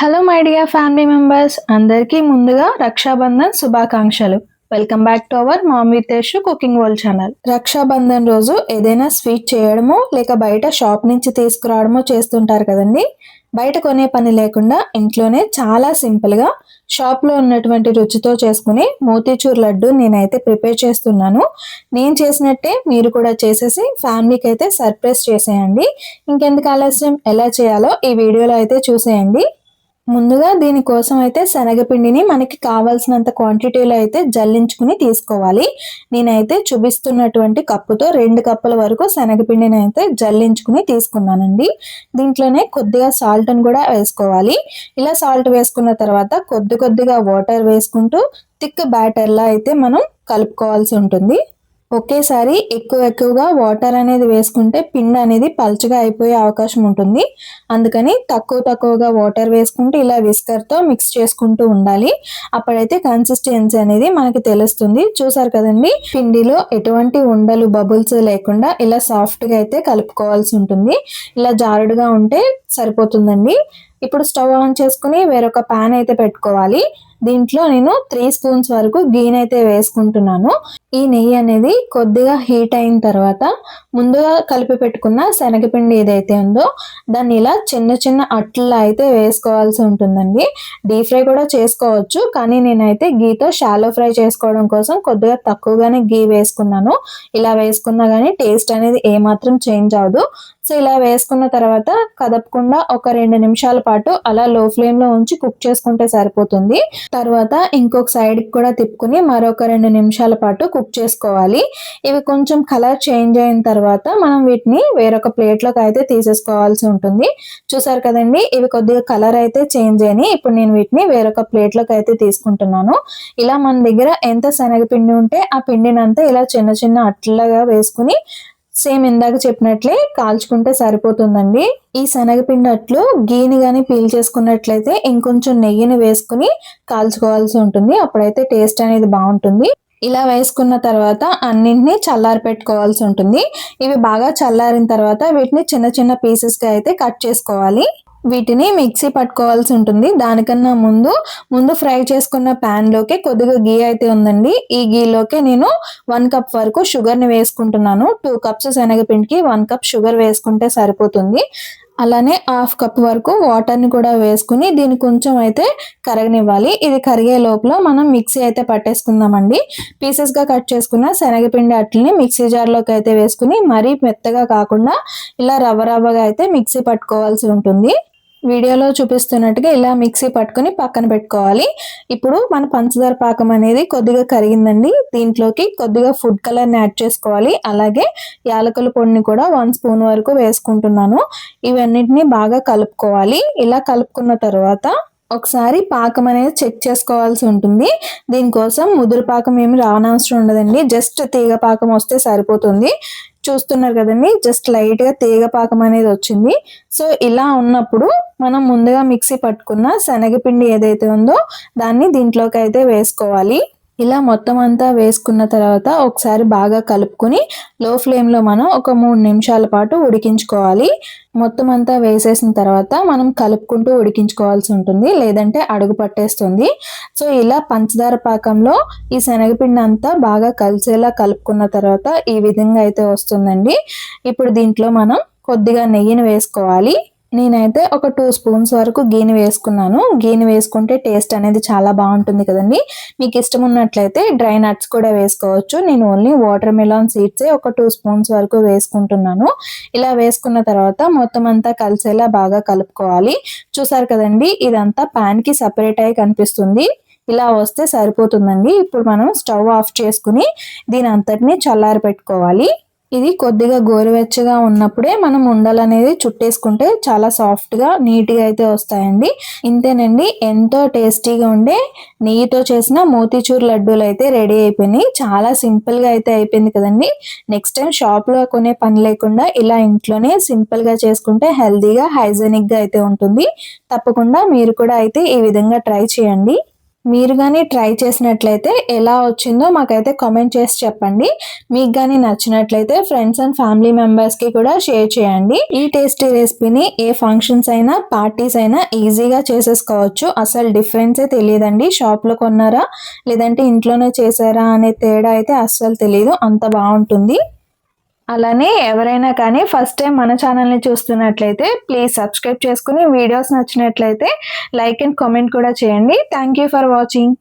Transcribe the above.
Hello my dear family members అందరికీ ముందుగా రక్షాబంధన్ శుభాకాంక్షలు. Welcome back to our mom Vitesh cooking world channel Rakshabandhan రోజు ఏదైనా స్వీట్ చేయడమో లేక బయట షాప్ నుంచి తీసుకురావడమో చేస్తుంటారు కదండి? బయట కొనే పని లేకుండా ఇంట్లోనే చాలా సింపుల్గా షాప్లో ఉన్నటువంటి రుచితో చేసుకుని మోతీచూర్ లడ్డు నేనైతే ప్రిపేర్ చేస్తున్నాను. నేను చేసినట్టే మీరు కూడా చేసేసి ఫ్యామిలీకి అయితే సర్ప్రైజ్ చేసేయండి. ఇంకెందుకు ఆలస్యం? ఎలా చేయాలో ఈ వీడియోలో అయితే చూసేయండి. ముందుగా దీనికోసం అయితే శనగపిండిని మనకి కావాల్సినంత క్వాంటిటీలో అయితే జల్లించుకుని తీసుకోవాలి. నేనైతే చూపిస్తున్నటువంటి కప్పుతో రెండు కప్పుల వరకు శనగపిండిని అయితే జల్లించుకుని తీసుకున్నానండి. దీంట్లోనే కొద్దిగా సాల్ట్ని కూడా వేసుకోవాలి. ఇలా సాల్ట్ వేసుకున్న తర్వాత కొద్ది కొద్దిగా వాటర్ వేసుకుంటూ థిక్ బ్యాటర్లా అయితే మనం కలుపుకోవాల్సి ఉంటుంది. ఒకేసారి ఎక్కువ ఎక్కువగా వాటర్ అనేది వేసుకుంటే పిండి అనేది పలుచగా అయిపోయే అవకాశం ఉంటుంది. అందుకని తక్కువ తక్కువగా వాటర్ వేసుకుంటూ ఇలా విస్కర్తో మిక్స్ చేసుకుంటూ ఉండాలి. అప్పుడైతే కన్సిస్టెన్సీ అనేది మనకి తెలుస్తుంది. చూసారు కదండి? పిండిలో ఎటువంటి ఉండలు బబుల్స్ లేకుండా ఇలా సాఫ్ట్గా అయితే కలుపుకోవాల్సి ఉంటుంది. ఇలా జారుడుగా ఉంటే సరిపోతుందండి. ఇప్పుడు స్టవ్ ఆన్ చేసుకుని వేరొక ప్యాన్ అయితే పెట్టుకోవాలి. దీంట్లో నేను త్రీ స్పూన్స్ వరకు గీని అయితే వేసుకుంటున్నాను. ఈ నెయ్యి అనేది కొద్దిగా హీట్ అయిన తర్వాత ముందుగా కలిపి పెట్టుకున్న శనగపిండి ఏదైతే ఉందో దాన్ని ఇలా చిన్న చిన్న అట్లా అయితే వేసుకోవాల్సి ఉంటుందండి. డీప్ ఫ్రై కూడా చేసుకోవచ్చు కానీ నేనైతే గీతో షాలో ఫ్రై చేసుకోవడం కోసం కొద్దిగా తక్కువగానే గీ వేసుకున్నాను. ఇలా వేసుకున్నా కానీ టేస్ట్ అనేది ఏమాత్రం చేంజ్ అవ్వదు. సో ఇలా వేసుకున్న తర్వాత కదపకుండా ఒక రెండు నిమిషాల పాటు అలా లో ఫ్లేమ్లో ఉంచి కుక్ చేసుకుంటే సరిపోతుంది. తర్వాత ఇంకొక సైడ్ కూడా తిప్పుకుని మరొక రెండు నిమిషాల పాటు కుక్ చేసుకోవాలి. ఇవి కొంచెం కలర్ చేంజ్ అయిన తర్వాత మనం వీటిని వేరొక ప్లేట్లోకి అయితే తీసేసుకోవాల్సి ఉంటుంది. చూసారు కదండి? ఇవి కొద్దిగా కలర్ అయితే చేంజ్ అయినాయి. ఇప్పుడు నేను వీటిని వేరొక ప్లేట్లోకి అయితే తీసుకుంటున్నాను. ఇలా మన దగ్గర ఎంత శనగపిండి ఉంటే ఆ పిండినంతా ఇలా చిన్న చిన్న అట్లగా వేసుకుని సేమ్ ఇందాక చెప్పినట్లే కాల్చుకుంటే సరిపోతుందండి. ఈ శనగపిండి అట్లు గీని కానీ పీల్ చేసుకున్నట్లయితే ఇంకొంచెం నెయ్యిని వేసుకుని కాల్చుకోవాల్సి ఉంటుంది. అప్పుడైతే టేస్ట్ అనేది బాగుంటుంది. ఇలా వేసుకున్న తర్వాత అన్నింటినీ చల్లారి పెట్టుకోవాల్సి ఉంటుంది. ఇవి బాగా చల్లారిన తర్వాత వీటిని చిన్న చిన్న పీసెస్గా అయితే కట్ చేసుకోవాలి. వీటిని మిక్సీ పట్టుకోవాల్సి ఉంటుంది. దానికన్నా ముందు ముందు ఫ్రై చేసుకున్న ప్యాన్లోకి కొద్దిగా గీ అయితే ఉందండి. ఈ గీలోకి నేను వన్ కప్ వరకు షుగర్ని వేసుకుంటున్నాను. టూ కప్స్ శనగపిండికి వన్ కప్ షుగర్ వేసుకుంటే సరిపోతుంది. అలానే హాఫ్ కప్ వరకు వాటర్ని కూడా వేసుకుని దీన్ని కొంచెం అయితే కరగనివ్వాలి. ఇది కరిగే లోపల మనం మిక్సీ అయితే పట్టేసుకుందామండి. పీసెస్గా కట్ చేసుకున్న శనగపిండి అట్లని మిక్సీ జార్లోకి అయితే వేసుకుని మరీ మెత్తగా కాకుండా ఇలా రవ్వ రవ్వగా అయితే మిక్సీ పట్టుకోవాల్సి ఉంటుంది. వీడియోలో చూపిస్తున్నట్టుగా ఇలా మిక్సీ పట్టుకొని పక్కన పెట్టుకోవాలి. ఇప్పుడు మన పంచదార పాకం అనేది కొద్దిగా కరిగిందండి. దీంట్లోకి కొద్దిగా ఫుడ్ కలర్ని యాడ్ చేసుకోవాలి. అలాగే యాలకుల పొడిని కూడా వన్ స్పూన్ వరకు వేసుకుంటున్నాను. ఇవన్నిటిని బాగా కలుపుకోవాలి. ఇలా కలుపుకున్న తర్వాత ఒకసారి పాకం అనేది చెక్ చేసుకోవాల్సి ఉంటుంది. దీనికోసం ముదురు పాకం ఏమి రావనవసరం ఉండదండి. జస్ట్ తీగ పాకం వస్తే సరిపోతుంది. చూస్తున్నారు కదండి జస్ట్ లైట్గా తీగ పాకం అనేది వచ్చింది. సో ఇలా ఉన్నప్పుడు మనం ముందుగా మిక్సీ పట్టుకున్న శనగపిండి ఏదైతే ఉందో దాన్ని దీంట్లోకి అయితే వేసుకోవాలి. ఇలా మొత్తం అంతా వేసుకున్న తర్వాత ఒకసారి బాగా కలుపుకొని లో ఫ్లేమ్లో మనం ఒక మూడు నిమిషాల పాటు ఉడికించుకోవాలి. మొత్తం అంతా వేసేసిన తర్వాత మనం కలుపుకుంటూ ఉడికించుకోవాల్సి ఉంటుంది లేదంటే అడుగు పట్టేస్తుంది. సో ఇలా పంచదార పాకంలో ఈ శనగపిండి అంతా బాగా కలిసేలా కలుపుకున్న తర్వాత ఈ విధంగా అయితే వస్తుందండి. ఇప్పుడు దీంట్లో మనం కొద్దిగా నెయ్యిని వేసుకోవాలి. నేనైతే ఒక టూ స్పూన్స్ వరకు గీని వేసుకున్నాను. గీని వేసుకుంటే టేస్ట్ అనేది చాలా బాగుంటుంది కదండి. మీకు ఇష్టం ఉన్నట్లయితే డ్రై నట్స్ కూడా వేసుకోవచ్చు. నేను ఓన్లీ వాటర్ మిలాన్ సీడ్సే ఒక టూ స్పూన్స్ వరకు వేసుకుంటున్నాను. ఇలా వేసుకున్న తర్వాత మొత్తం అంతా కలిసేలా బాగా కలుపుకోవాలి. చూసారు కదండి ఇదంతా ప్యాన్కి సపరేట్ అయి కనిపిస్తుంది. ఇలా వస్తే సరిపోతుందండి. ఇప్పుడు మనం స్టవ్ ఆఫ్ చేసుకుని దీని అంతటిని చల్లారి పెట్టుకోవాలి ఇది కొద్దిగా గోరువెచ్చగా ఉన్నప్పుడే మనం ఉండలు అనేది చుట్టేసుకుంటే చాలా సాఫ్ట్గా నీట్గా అయితే వస్తాయండి. ఇంతేనండి ఎంతో టేస్టీగా ఉండే నెయ్యితో చేసిన మోతీచూర్ లడ్డూలు అయితే రెడీ అయిపోయినాయి. చాలా సింపుల్గా అయితే అయిపోయింది కదండి. నెక్స్ట్ టైం షాప్లో కొనే పని లేకుండా ఇలా ఇంట్లోనే సింపుల్గా చేసుకుంటే హెల్తీగా హైజెనిక్గా అయితే ఉంటుంది. తప్పకుండా మీరు కూడా అయితే ఈ విధంగా ట్రై చేయండి. మీరు కానీ ట్రై చేసినట్లయితే ఎలా వచ్చిందో మాకైతే కామెంట్ చేసి చెప్పండి. మీకు కానీ నచ్చినట్లయితే ఫ్రెండ్స్ అండ్ ఫ్యామిలీ మెంబర్స్కి కూడా షేర్ చేయండి. ఈ టేస్టీ రెసిపీని ఏ ఫంక్షన్స్ అయినా పార్టీస్ అయినా ఈజీగా చేసేసుకోవచ్చు. అసలు డిఫరెన్సే తెలియదండి. షాప్లో కొన్నారా? లేదంటే ఇంట్లోనే చేసారా అనే తేడా అయితే అస్సలు తెలియదు అంత బాగుంటుంది. అలానే ఎవరైనా కానీ ఫస్ట్ టైం మన ఛానల్ని చూస్తున్నట్లయితే ప్లీజ్ సబ్స్క్రైబ్ చేసుకుని వీడియోస్ నచ్చినట్లయితే లైక్ అండ్ కామెంట్ కూడా చేయండి. Thank you for watching